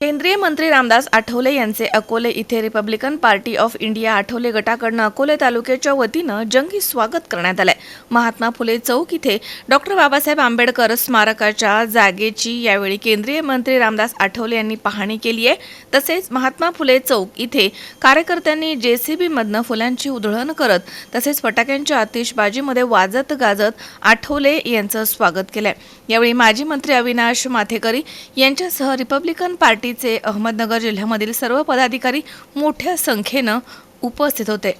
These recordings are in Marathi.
केंद्रीय मंत्री रामदास आठवले यांचे अकोले इथे Republican party of India Athawale गटाकडनं Akole तालुक्याच्या वतीनं जंगी स्वागत करण्यात आलंय. महात्मा फुले चौक इथे डॉक्टर बाबासाहेब आंबेडकर स्मारकाच्या जागेची यावेळी केंद्रीय मंत्री रामदास आठवले यांनी पाहणी केली आहे. तसेच महात्मा फुले चौक इथे कार्यकर्त्यांनी जेसीबीमधनं फुलांची उधळण करत तसेच फटाक्यांच्या आतिषबाजीमध्ये वाजत गाजत आठवले यांचं स्वागत केलंय. यावेळी माजी मंत्री अविनाश माथेकरी यांच्यासह रिपब्लिकन पार्टी पार्टीचे अहमदनगर जिल्ह्यामधील सर्व पदाधिकारी मोठ्या संख्येनं उपस्थित होते.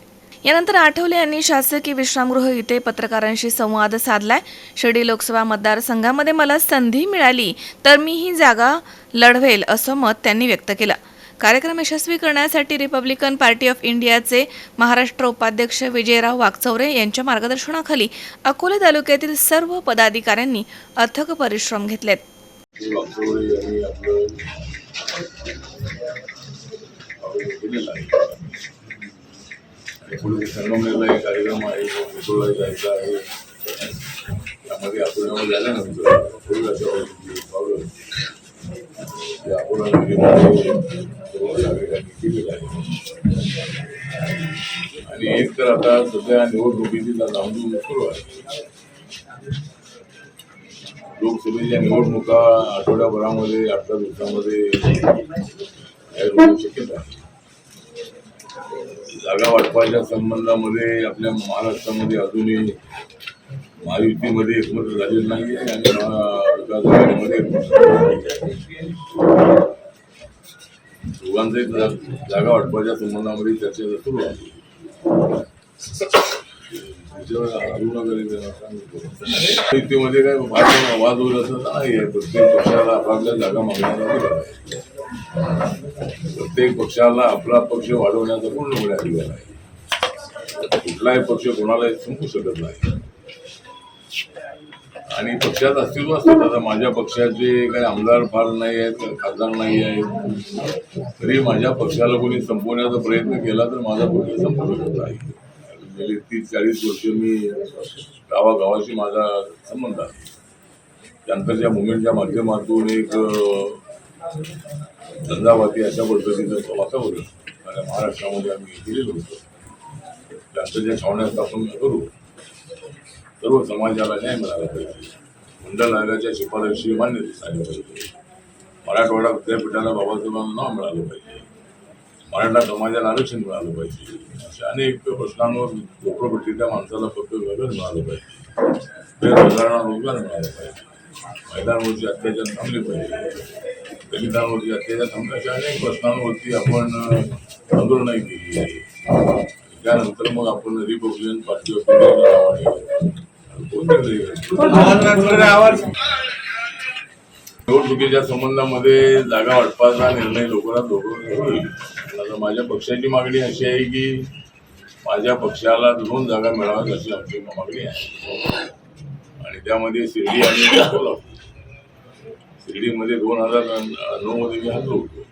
यानंतर आठवले यांनी शासकीय विश्रामगृह इथे पत्रकारांशी संवाद साधलाय. शिर्डी लोकसभा मतदारसंघामध्ये मला संधी मिळाली तर मी ही जागा लढवेल असं मत त्यांनी व्यक्त केलं. कार्यक्रम यशस्वी करण्यासाठी रिपब्लिकन पार्टी ऑफ इंडियाचे महाराष्ट्र उपाध्यक्ष विजयराव वाघचौरे यांच्या मार्गदर्शनाखाली अकोले तालुक्यातील सर्व पदाधिकाऱ्यांनी अथक परिश्रम घेतलेत. आणि पुढे संगमनेरला एक कार्यक्रम आहे तो जायचा आहे त्यामध्ये अकोल्यामध्ये झाल्यानंतर पावलं ते केलेलं आहे आणि एक तर आता सध्या निवडणुकीची धामधूम सुरू आहे. लोकसभेच्या निवडणुका आठवड्याभरामध्ये अठरा दिवसामध्ये शक्यता आहे. जागा वाटपाच्या संबंधामध्ये आपल्या महाराष्ट्रामध्ये अजूनही महायुतीमध्ये एकमत झालेलं नाही आहे आणि महाविकास आघाडीमध्ये दोघांचे जागा वाटपाच्या संबंधामध्ये चर्चा सुरू आहे साहित्यमध्ये म्हणजे काय भाषण वाद होईल असं नाही आहे प्रत्येक पक्षाला आपापल्या जागा मागण्याचा प्रत्येक पक्षाला आपला पक्ष वाढवण्याचा पूर्णपणे अधिकार आहे. कुठलाही पक्ष कोणालाही संपू शकत नाही. आणि पक्षात अस्तित्व असतात आता माझ्या पक्षाचे काही आमदार फार नाही आहेत खासदार नाही आहेत तरी माझ्या पक्षाला कोणी संपवण्याचा प्रयत्न केला तर माझा पक्ष संपू शकत नाही. गेली तीस चाळीस वर्ष मी गावागावाशी माझा संबंध आहे. त्यानंतरच्या मुवमेंटच्या माध्यमातून एक धंदावाती अशा पद्धतीचं वातावरण आणि महाराष्ट्रामध्ये आम्ही दिलेलं होतं. त्यानंतरच्या छावण्या आपण करू. सर्व समाजाला न्याय मिळाला पाहिजे. मंडल आयोगाच्या शिफारशी मान्य झाली पाहिजे. मराठवाडा विद्यापीठाला बाबासाहेबांना नाव मिळालं पाहिजे. मराठा समाजाला आरक्षण मिळालं पाहिजे. अशा अनेक प्रश्नांवर झोपडपट्टीच्या माणसाला फक्त घर मिळालं पाहिजे. बेरोजगारांना रोजगार मिळाला पाहिजे. महिलांवरचे अत्याचार थांबले पाहिजे. दलितांवरचे अत्याचार थांबले. अशा अनेक प्रश्नांवरती आपण अं, आंदोलनं केली आहे. त्यानंतर मग आपण रिपब्लिकन पार्टी ऑफ इंडिया नावाने कोणत्या निवडणुकीच्या संबंधामध्ये जागा वाटपाचा निर्णय लवकरात लवकर होईल आता माझ्या पक्षाची मागणी अशी आहे की माझ्या पक्षाला दोन जागा मिळाव्यात अशी आमची मागणी आहे. आणि त्यामध्ये शिर्डी आणि कोल्हापूर शिर्डीमध्ये दोन हजार नऊ मध्ये मी हरलो होतो.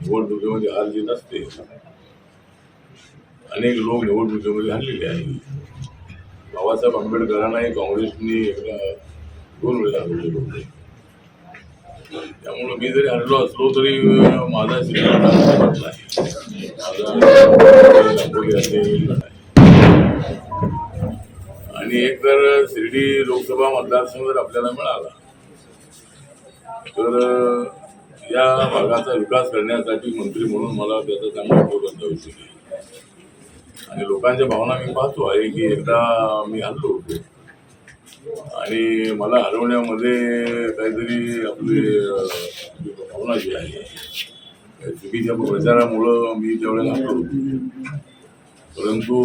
निवडणुकीमध्ये हार जीत असते. अनेक लोक निवडणुकीमध्ये हरलेले आहेत. बाबासाहेब आंबेडकरांनाही काँग्रेसनी एकदा दोन वेळा हरवले होते. त्यामुळं मी जरी हरलो असलो तरी माझा माझा दापोली असेल आणि एक तर शिर्डी लोकसभा मतदारसंघ जर आपल्याला मिळाला तर या भागाचा विकास करण्यासाठी मंत्री म्हणून मला त्याचा चांगला उपयोग करता येऊ शकेल. आणि लोकांच्या भावना मी पाहतो आहे की एकदा मी हल्लो होतो. आणि मला हरवण्यामध्ये काहीतरी आपली भावना जी आहे चुकीच्या प्रचारामुळं मी त्यावेळेला हरलो होतो. परंतु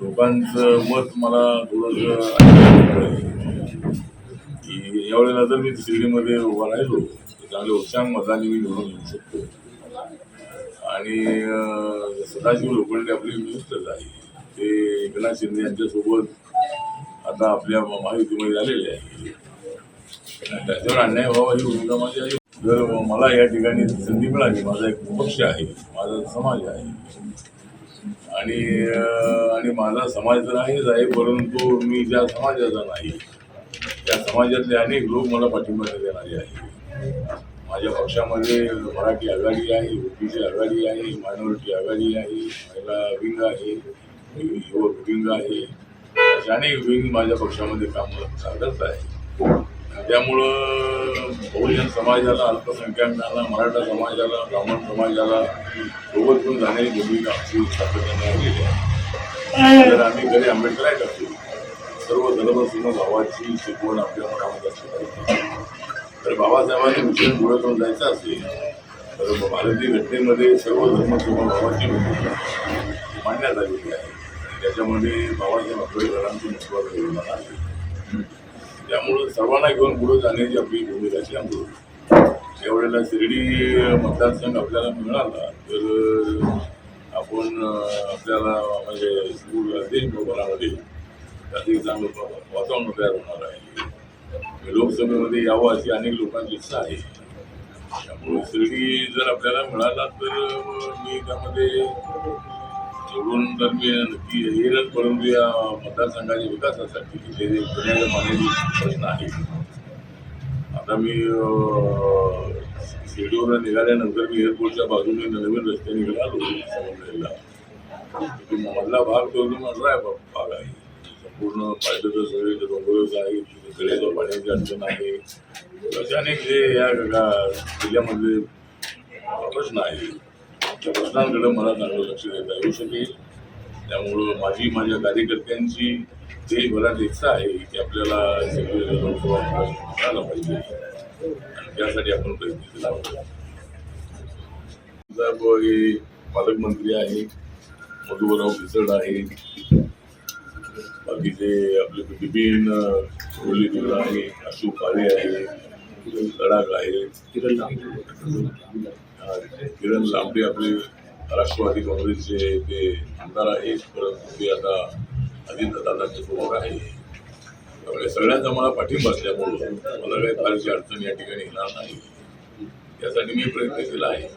लोकांचं मत मला थोडंसं की यावेळेला जर मी शिर्डीमध्ये उभा राहिलो. चांगले उत्साह मताने मी निवडून घेऊ शकतो आणि सदाशिव लोखंडे आपले मिनिस्टर आहे ते एकनाथ शिंदे यांच्यासोबत आता आपल्या महायुतीमध्ये झालेले आहे. त्याच्यावर अन्याय व्हावा ही भूमिका माझी आहे. जर मला या ठिकाणी संधी मिळाली माझा एक पक्ष आहे माझा समाज आहे आणि आणि माझा समाज तर आहेच आहे परंतु मी ज्या समाजाचा नाही त्या समाजातले अनेक लोक मला पाठिंबा देणारे आहे माझ्या पक्षामध्ये मराठी आघाडी आहे ओबीसी आघाडी आहे मायनॉरिटी आघाडी आहे महिला विंग आहे युवक विंग आहे अशा अनेक माझ्या पक्षामध्ये काम करत आहे. त्यामुळं बहुजन समाजाला अल्पसंख्याकांना मराठा समाजाला ब्राह्मण समाजाला सोबत घेऊन जाण्याची भूमिका आमची सातत्याने आलेली आहे. तर आम्ही घरी आंबेडकर असतो सर्व धर्मसिंह भावाची शिकवण आपल्या मनामध्ये असली पाहिजे तर बाबासाहेबांनी मिशन पुढे करून जायचं असेल तर भारतीय घटनेमध्ये सर्व धर्मसिंह भावाची भूमिका मांडण्यात आलेली आहे. त्याच्यामध्ये बाबासाहेब आंबेडकरांची महत्वाचं योगदान आहे त्यामुळं सर्वांना घेऊन पुढे जाण्याची आपली भूमिका अशी यावेळेला शिर्डी मतदारसंघ आपल्याला मिळाला तर आपण आपल्याला म्हणजे स्कूल देशभरामध्ये अधिक चांगलं वातावरण तयार होणार आहे. लोकसभेमध्ये यावं अशी अनेक लोकांची इच्छा आहे. त्यामुळे शिर्डी जर आपल्याला मिळाला तर मी त्यामध्ये निवडून तर मी नक्की येईलच परंतु या मतदारसंघाच्या विकासासाठी जे जे पिण्याच्या पाण्याचे प्रश्न आहे आता मी अं, निघाल्यानंतर मी एअरपोर्टच्या बाजूने नवीन रस्ते निघालो समजलेला मधला भाग तो मधला भाग आहे. संपूर्ण पाहिलं सगळे डोंगरच आहे तिकडे जो पाण्याची अडचण आहे. अशा अनेक जे या जिल्ह्यामधले प्रश्न आहे. त्या प्रश्नांकडे मला चांगलं लक्ष देता येऊ शकेल. त्यामुळं माझी माझ्या कार्यकर्त्यांची देशभरात इच्छा आहे की आपल्याला सगळे लोकसभा मिळाला पाहिजे आणि त्यासाठी आपण प्रयत्न केला पाहिजे. साहेब हे पालकमंत्री आहे मधुबराव पिसड आहे बाकीचे आपले बिपिन कोहली तिकडं आहे अशोक काळे आहे लडाख आहे किरण लांबडे आपले राष्ट्रवादी काँग्रेसचे ते आमदार आहेत परंतु ते आता अजितदादांचे प्रमुख आहे त्यामुळे सगळ्यांचा मला पाठिंबा असल्यामुळं मला काही फारशी अडचण या ठिकाणी येणार नाही. यासाठी मी प्रयत्न केला आहे.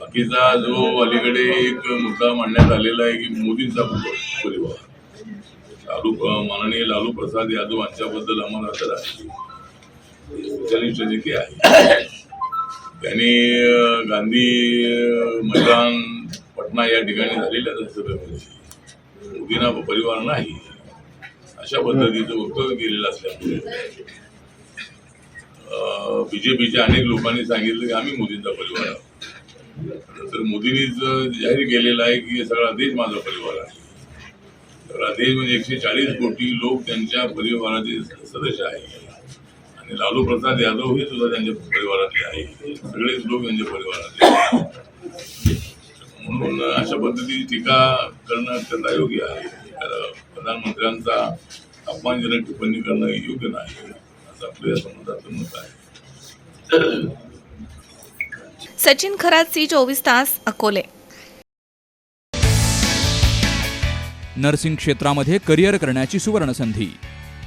बाकीचा जो अलीकडे एक मुद्दा मांडण्यात आलेला आहे की मोदींचा परिवार. लालू माननीय लालू प्रसाद यादव यांच्याबद्दल आम्हाला तर आहे आहे त्यांनी गांधी मैदान पटना या ठिकाणी झालेल्या सभेमध्ये मोदींना परिवार नाही. अशा पद्धतीचं वक्तव्य केलेलं असल्यामुळे बीजेपीच्या अनेक लोकांनी सांगितलं की आम्ही मोदींचा परिवार आहोत. तर मोदींनीच जाहीर केलेलं आहे की सगळा देश माझा परिवार आहे. सगळा देश म्हणजे एकशे चाळीस कोटी लोक त्यांच्या परिवाराचे सदस्य आहे आणि लालू प्रसाद यादव हे सुद्धा त्यांच्या परिवारातले आहे. सगळेच लोक त्यांच्या परिवारातले. म्हणून अशा पद्धतीची टीका करणं अत्यंत अयोग्य आहे. प्रधानमंत्र्यांचा अपमानजनक टिप्पणी करणं योग्य नाही असं आपल्या समाजाचं मत आहे. सचिन खरात सी चोवीस तास अकोले. नर्सिंग क्षेत्रामध्ये करिअर करण्याची सुवर्णसंधी.